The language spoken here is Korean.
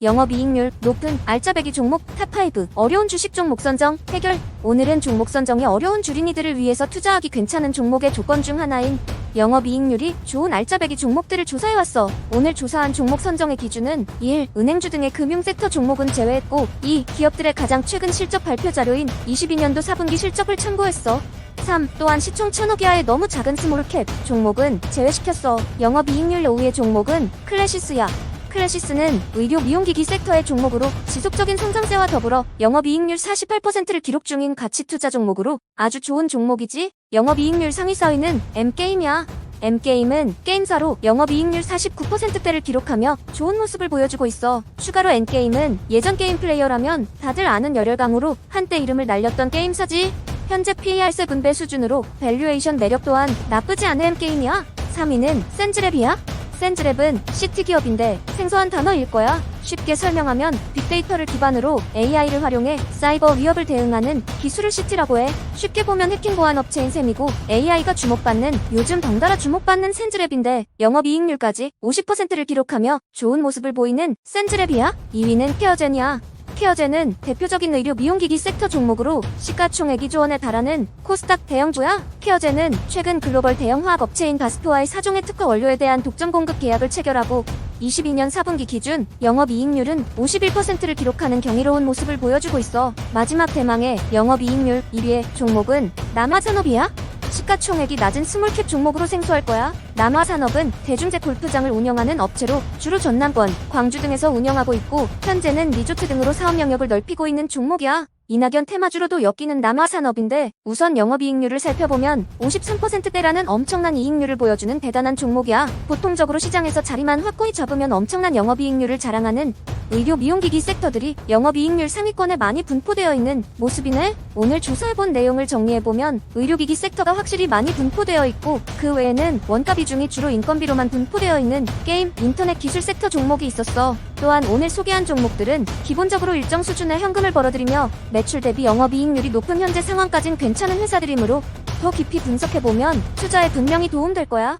영업이익률 높은 알짜배기 종목 탑5 어려운 주식 종목 선정 해결 오늘은 종목 선정이 어려운 주린이들을 위해서 투자하기 괜찮은 종목의 조건 중 하나인 영업이익률이 좋은 알짜배기 종목들을 조사해왔어. 오늘 조사한 종목 선정의 기준은 1. 은행주 등의 금융섹터 종목은 제외했고 2. 기업들의 가장 최근 실적 발표 자료인 22년도 4분기 실적을 참고했어. 3. 또한 시총 천억 이하의 너무 작은 스몰캡 종목은 제외시켰어. 영업이익률 5위의 종목은 클래시스야. 클래시스는 의료 미용기기 섹터의 종목으로 지속적인 성장세와 더불어 영업이익률 48%를 기록 중인 가치 투자 종목으로 아주 좋은 종목이지. 영업이익률 상위 4위는 M게임이야. M게임은 게임사로 영업이익률 49%대를 기록하며 좋은 모습을 보여주고 있어. 추가로 N게임은 예전 게임 플레이어라면 다들 아는 열혈강으로 한때 이름을 날렸던 게임사지. 현재 PER 7배 수준으로 밸류에이션 매력 또한 나쁘지 않은 M게임이야. 3위는 센즈랩이야. 센즈랩은 CT 기업인데 생소한 단어일 거야. 쉽게 설명하면 빅데이터를 기반으로 AI를 활용해 사이버 위협을 대응하는 기술을 CT라고 해. 쉽게 보면 해킹 보안 업체인 셈이고 AI가 주목받는 요즘 덩달아 주목받는 센즈랩인데 영업이익률까지 50%를 기록하며 좋은 모습을 보이는 센즈랩이야. 2위는 케어젠이야. 케어젠은 대표적인 의료 미용기기 섹터 종목으로 시가총액 2조 원에 달하는 코스닥 대형주야. 케어젠은 최근 글로벌 대형 화학 업체인 바스프와의 사종의 특허 원료에 대한 독점 공급 계약을 체결하고 22년 4분기 기준 영업이익률은 51%를 기록하는 경이로운 모습을 보여주고 있어. 마지막 대망의 영업이익률 1위의 종목은 남아산업이야. 시가총액이 낮은 스몰캡 종목으로 생소할 거야. 남아산업은 대중제 골프장을 운영하는 업체로 주로 전남권, 광주 등에서 운영하고 있고 현재는 리조트 등으로 사업 영역을 넓히고 있는 종목이야. 이낙연 테마주로도 엮이는 남아산업인데 우선 영업이익률을 살펴보면 53%대라는 엄청난 이익률을 보여주는 대단한 종목이야. 보통적으로 시장에서 자리만 확고히 잡으면 엄청난 영업이익률을 자랑하는 의료 미용기기 섹터들이 영업이익률 상위권에 많이 분포되어 있는 모습이네. 오늘 조사해본 내용을 정리해보면 의료기기 섹터가 확실히 많이 분포되어 있고 그 외에는 원가 비중이 주로 인건비로만 분포되어 있는 게임, 인터넷 기술 섹터 종목이 있었어. 또한 오늘 소개한 종목들은 기본적으로 일정 수준의 현금을 벌어들이며 매출 대비 영업이익률이 높은 현재 상황까진 괜찮은 회사들이므로 더 깊이 분석해보면 투자에 분명히 도움될 거야.